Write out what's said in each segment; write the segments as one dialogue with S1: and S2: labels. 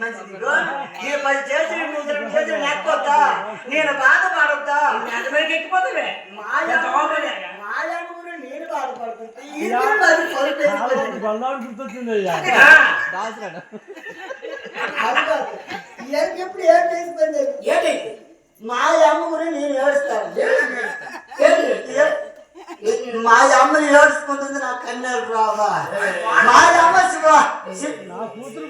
S1: మంచిది. నేను పది చేతులు రెండు చేతులు నెక్కొద్దా నేను బాధపడొద్దా
S2: ఎంతవరకు ఎక్కిపోతుంది
S1: మాయ మాయమ్మ గురించి నేను బాధపడుతుంటా. ఇద్దరు పది అది. ఎప్పుడు ఏం చేసిపోయింది?
S2: ఏంటి?
S1: మా అమ్మ గురించి నేను ఏడుస్తాను? మా అమ్మని ఏడుచుకుంటుంది నా కన్నెలు రావా? మా అమ్మ శివ
S3: నా కూతురు.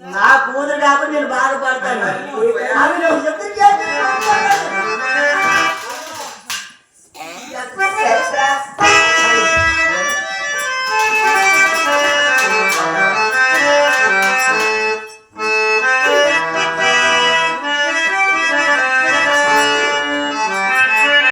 S1: నా కూతురు కాబట్టి నేను బాధపడతాను.